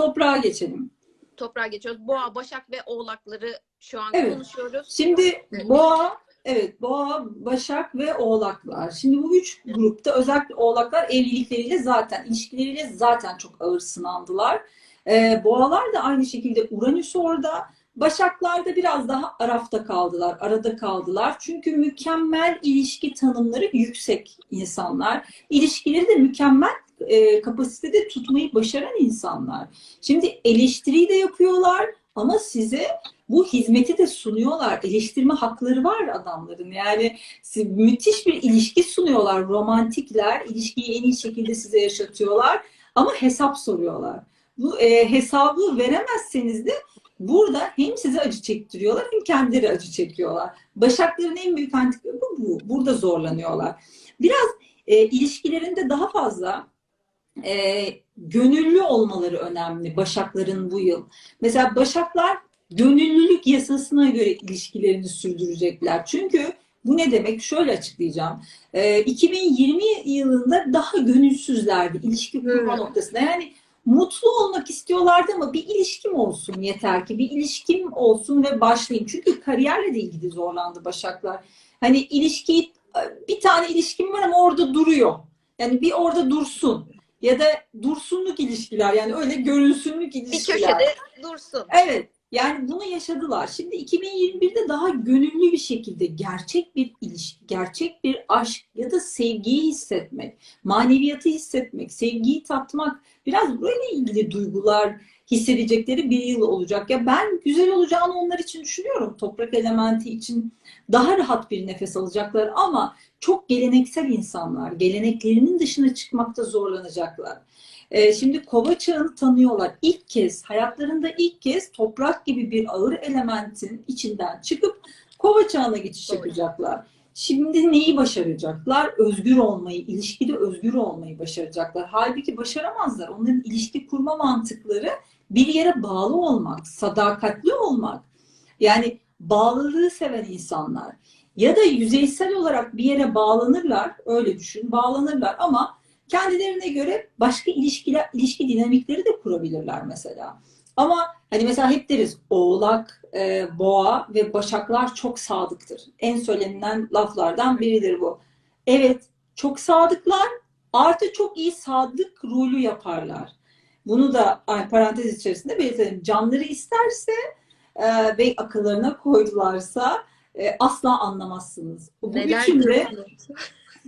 toprağa geçelim. Toprağa geçiyoruz. Boğa, Başak ve Oğlakları şu an Evet. konuşuyoruz. Şimdi boğa, evet boğa, başak ve oğlaklar. Şimdi bu üç grupta özellikle oğlaklar evlilikleriyle zaten, ilişkileriyle zaten çok ağır sınandılar. Ee, boğalar da aynı şekilde Uranüs orada. Başaklar da biraz daha arafta kaldılar, arada kaldılar. Çünkü mükemmel ilişki tanımları yüksek insanlar. İlişkileri de mükemmel e, kapasitede tutmayı başaran insanlar. Şimdi eleştiriyi de yapıyorlar ama size bu hizmeti de sunuyorlar. Eleştirme hakları var adamların. Yani müthiş bir ilişki sunuyorlar. Romantikler. ilişkiyi en iyi şekilde size yaşatıyorlar. Ama hesap soruyorlar. Bu e, hesabı veremezseniz de burada hem size acı çektiriyorlar hem kendileri acı çekiyorlar. Başakların en büyük antikleri bu, bu. Burada zorlanıyorlar. Biraz e, ilişkilerinde daha fazla e, gönüllü olmaları önemli Başakların bu yıl. Mesela Başaklar gönüllülük yasasına göre ilişkilerini sürdürecekler. Çünkü bu ne demek? Şöyle açıklayacağım. Ee, 2020 yılında daha gönülsüzlerdi ilişki kurma Hmm. noktasında. Yani mutlu olmak istiyorlardı ama bir ilişkim olsun yeter ki. Bir ilişkim olsun ve başlayayım. Çünkü kariyerle de ilgili zorlandı Başaklar. Hani ilişkiyi bir tane ilişkim var ama orada duruyor. Yani bir orada dursun. Ya da dursunluk ilişkiler yani öyle görünsünlük Bir ilişkiler. köşede dursun. Evet. Yani bunu yaşadılar. Şimdi 2021'de daha gönüllü bir şekilde gerçek bir ilişki, gerçek bir aşk ya da sevgiyi hissetmek, maneviyatı hissetmek, sevgiyi tatmak, biraz böyle ilgili duygular hissedecekleri bir yıl olacak. Ya ben güzel olacağını onlar için düşünüyorum. Toprak elementi için daha rahat bir nefes alacaklar ama çok geleneksel insanlar, geleneklerinin dışına çıkmakta zorlanacaklar. Ee, şimdi kova çağını tanıyorlar. İlk kez, hayatlarında ilk kez toprak gibi bir ağır elementin içinden çıkıp kova çağına geçiş yapacaklar. Şimdi neyi başaracaklar? Özgür olmayı, ilişkide özgür olmayı başaracaklar. Halbuki başaramazlar. Onların ilişki kurma mantıkları bir yere bağlı olmak, sadakatli olmak. Yani bağlılığı seven insanlar. Ya da yüzeysel olarak bir yere bağlanırlar, öyle düşün, bağlanırlar ama kendilerine göre başka ilişkiler, ilişki dinamikleri de kurabilirler mesela. Ama hani mesela hep deriz oğlak, e, boğa ve başaklar çok sadıktır. En söylenilen laflardan biridir bu. Evet, çok sadıklar artı çok iyi sadık rolü yaparlar. Bunu da parantez içerisinde belirtelim. Canları isterse e, ve akıllarına koydularsa e, asla anlamazsınız. Bu Neler üçünde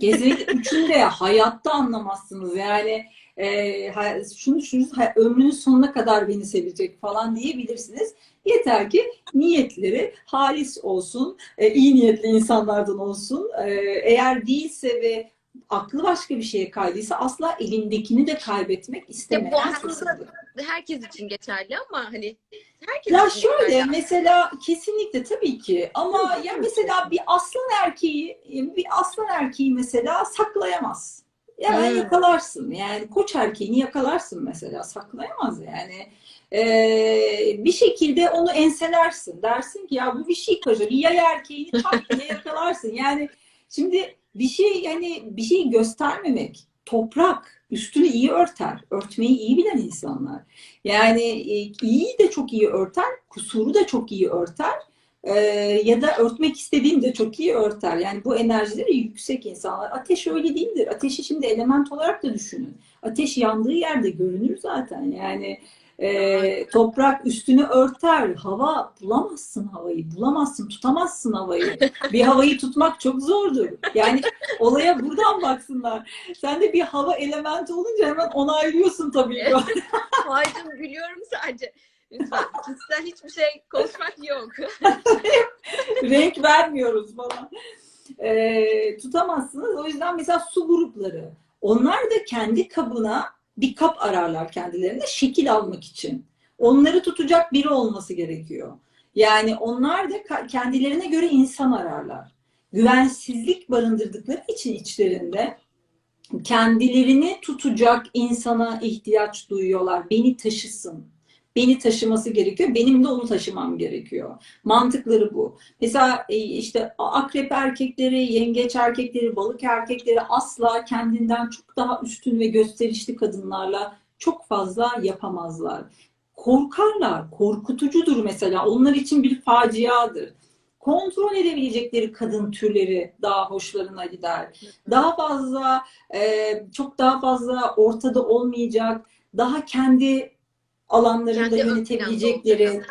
Kesinlikle üçünü de hayatta anlamazsınız. Yani e, şunu ha- ömrünün sonuna kadar beni sevecek falan diyebilirsiniz. Yeter ki niyetleri halis olsun, e, iyi niyetli insanlardan olsun. E, eğer değilse ve aklı başka bir şeye kaydıysa asla elindekini de kaybetmek istemeyen bu aslında herkes için geçerli ama hani herkes Ya için şöyle geçerli. mesela kesinlikle tabii ki ama ya mesela bir aslan erkeği bir aslan erkeği mesela saklayamaz. Hemen Hmm. yakalarsın. Yani koç erkeğini yakalarsın mesela saklayamaz yani. Ee, bir şekilde onu enselersin. Dersin ki ya bu bir şey kaçır. Yay erkeğini çat diye yakalarsın. Yani şimdi bir şey yani bir şey göstermemek toprak üstünü iyi örter. Örtmeyi iyi bilen insanlar. Yani e, iyi de çok iyi örter, kusuru da çok iyi örter. Ee, ya da örtmek istediğini de çok iyi örter. Yani bu enerjileri yüksek insanlar. Ateş öyle değildir. Ateşi şimdi element olarak da düşünün. Ateş yandığı yerde görünür zaten. Yani e, toprak üstünü örter. Hava bulamazsın havayı. Bulamazsın, tutamazsın havayı. Bir havayı tutmak çok zordur. Yani olaya buradan baksınlar. Sen de bir hava elementi olunca hemen onaylıyorsun tabii. ki. Haycım gülüyorum sadece. Lütfen kişisel hiçbir şey konuşmak yok. renk vermiyoruz falan. Ee, tutamazsınız. O yüzden mesela su grupları. Onlar da kendi kabına bir kap ararlar kendilerine şekil almak için. Onları tutacak biri olması gerekiyor. Yani onlar da kendilerine göre insan ararlar. Güvensizlik barındırdıkları için içlerinde kendilerini tutacak insana ihtiyaç duyuyorlar. Beni taşısın. Beni taşıması gerekiyor. Benim de onu taşımam gerekiyor. Mantıkları bu. Mesela e, işte akrep erkekleri, yengeç erkekleri, balık erkekleri asla kendinden çok daha üstün ve gösterişli kadınlarla çok fazla yapamazlar. Korkarlar, korkutucudur mesela. Onlar için bir faciadır. Kontrol edebilecekleri kadın türleri daha hoşlarına gider. Daha fazla, e, çok daha fazla ortada olmayacak, daha kendi alanlarında Kendi yönetebilecekleri,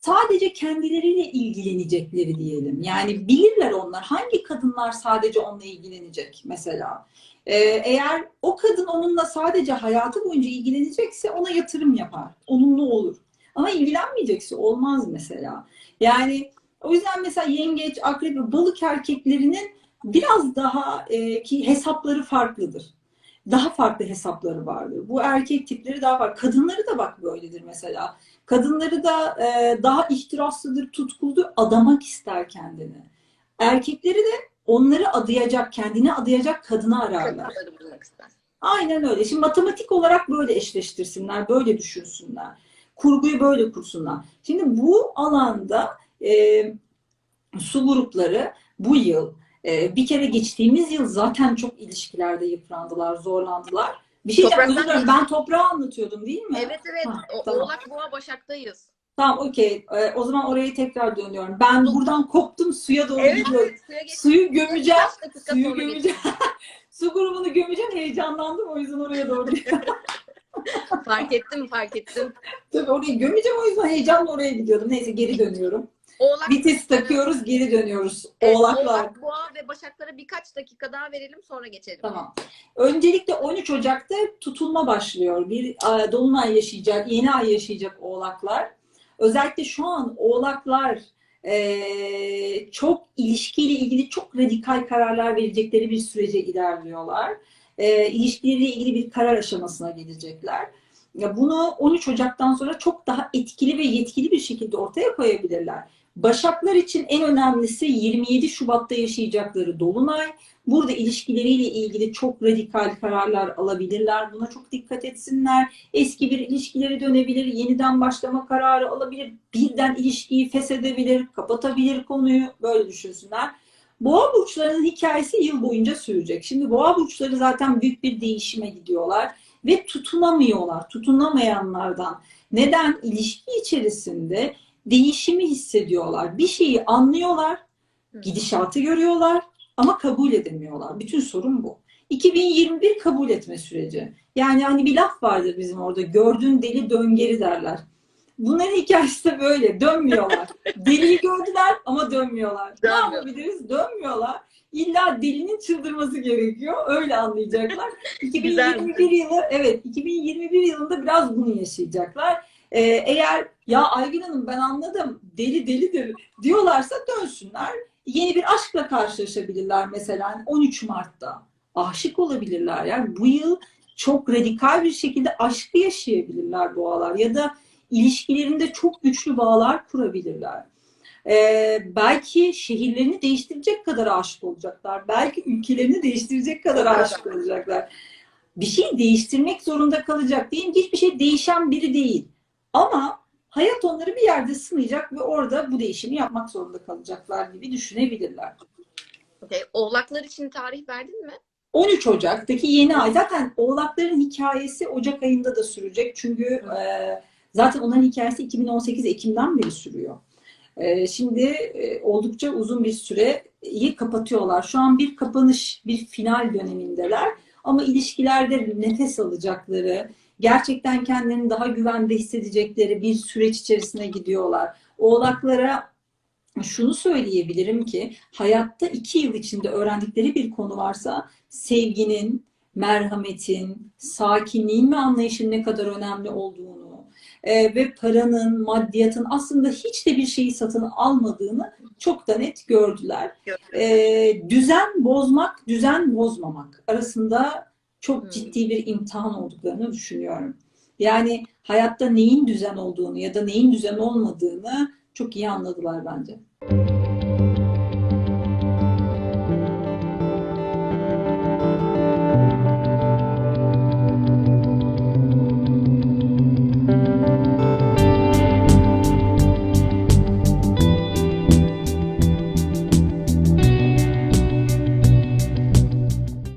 sadece kendileriyle ilgilenecekleri diyelim. Yani bilirler onlar. Hangi kadınlar sadece onunla ilgilenecek mesela? Ee, eğer o kadın onunla sadece hayatı boyunca ilgilenecekse ona yatırım yapar. Onunla olur. Ama ilgilenmeyecekse olmaz mesela. Yani o yüzden mesela yengeç, akrep ve balık erkeklerinin biraz daha e, ki hesapları farklıdır. Daha farklı hesapları vardır. Bu erkek tipleri daha var. Kadınları da bak böyledir mesela. Kadınları da e, daha ihtiraslıdır, tutkuludur, adamak ister kendini. Erkekleri de onları adayacak, kendini adayacak kadını ararlar. Aynen öyle. Şimdi matematik olarak böyle eşleştirsinler, böyle düşünsünler. Kurguyu böyle kursunlar. Şimdi bu alanda e, su grupları bu yıl, e, bir kere geçtiğimiz yıl zaten çok ilişkilerde yıprandılar, zorlandılar. Bir şey Topraktan özür dilerim. Ben toprağı anlatıyordum değil mi? Evet evet. Ha, O, tamam. Oğlak Boğa Başak'tayız. Tamam okey. Ee, o zaman oraya tekrar dönüyorum. Ben buradan koptum suya doğru Evet gidiyorum. evet. Suya. Suyu gömeceğim. Suyu gömeceğim. Su grubunu gömeceğim. Heyecanlandım o yüzden oraya doğru. Fark ettim fark ettim. Tabii orayı gömeceğim o yüzden heyecanla oraya gidiyordum. Neyse geri dönüyorum. Oğlak, Vites takıyoruz geri dönüyoruz. Evet, Oğlaklar. Oğlak, Boğa ve Başaklara birkaç dakika daha verelim sonra geçelim. Tamam. Öncelikle 13 Ocak'ta tutulma başlıyor. Bir e, dolunay yaşayacak, yeni ay yaşayacak oğlaklar. Özellikle şu an oğlaklar e, çok ilişkiyle ilgili çok radikal kararlar verecekleri bir sürece ilerliyorlar. E, ilişkileriyle ilgili bir karar aşamasına gelecekler. Ya bunu 13 Ocak'tan sonra çok daha etkili ve yetkili bir şekilde ortaya koyabilirler. Başaklar için en önemlisi 27 Şubat'ta yaşayacakları Dolunay. Burada ilişkileriyle ilgili çok radikal kararlar alabilirler. Buna çok dikkat etsinler. Eski bir ilişkileri dönebilir, yeniden başlama kararı alabilir, birden ilişkiyi feshedebilir, kapatabilir konuyu. Böyle düşünsünler. Boğa burçlarının hikayesi yıl boyunca sürecek. Şimdi boğa burçları zaten büyük bir değişime gidiyorlar ve tutunamıyorlar. Tutunamayanlardan. Neden? İlişki içerisinde değişimi hissediyorlar. Bir şeyi anlıyorlar, gidişatı görüyorlar ama kabul edemiyorlar. Bütün sorun bu. 2021 kabul etme süreci. Yani hani bir laf vardır bizim orada. Gördüğün deli dön geri derler. Bunların hikayesi de böyle. Dönmüyorlar. Deliyi gördüler ama dönmüyorlar. Ne Dönmüyor. yapabiliriz? Dönmüyorlar. İlla delinin çıldırması gerekiyor. Öyle anlayacaklar. 2021 yılı evet 2021 yılında biraz bunu yaşayacaklar. Ee, eğer ya Aygün Hanım ben anladım deli delidir diyorlarsa dönsünler. Yeni bir aşkla karşılaşabilirler mesela hani 13 Mart'ta. Aşık olabilirler. Yani bu yıl çok radikal bir şekilde aşkı yaşayabilirler boğalar ya da ilişkilerinde çok güçlü bağlar kurabilirler. Ee, belki şehirlerini değiştirecek kadar aşık olacaklar. Belki ülkelerini değiştirecek kadar aşık olacaklar. Bir şey değiştirmek zorunda kalacak. Diyelim hiçbir şey değişen biri değil. Ama hayat onları bir yerde sınayacak ve orada bu değişimi yapmak zorunda kalacaklar gibi düşünebilirler. Okey. Oğlaklar için tarih verdin mi? 13 Ocak'taki yeni ay zaten Oğlakların hikayesi Ocak ayında da sürecek. Çünkü e, zaten onların hikayesi 2018 Ekim'den beri sürüyor. E, şimdi e, oldukça uzun bir süreyi kapatıyorlar. Şu an bir kapanış, bir final dönemindeler. Ama ilişkilerde nefes alacakları, gerçekten kendilerini daha güvende hissedecekleri bir süreç içerisine gidiyorlar. Oğlaklara şunu söyleyebilirim ki hayatta iki yıl içinde öğrendikleri bir konu varsa sevginin, merhametin, sakinliğin ve anlayışın ne kadar önemli olduğunu e, ve paranın, maddiyatın aslında hiç de bir şeyi satın almadığını çok da net gördüler. E, düzen bozmak, düzen bozmamak arasında çok Hmm. ciddi bir imtihan olduklarını düşünüyorum. Yani hayatta neyin düzen olduğunu ya da neyin düzen olmadığını çok iyi anladılar bence.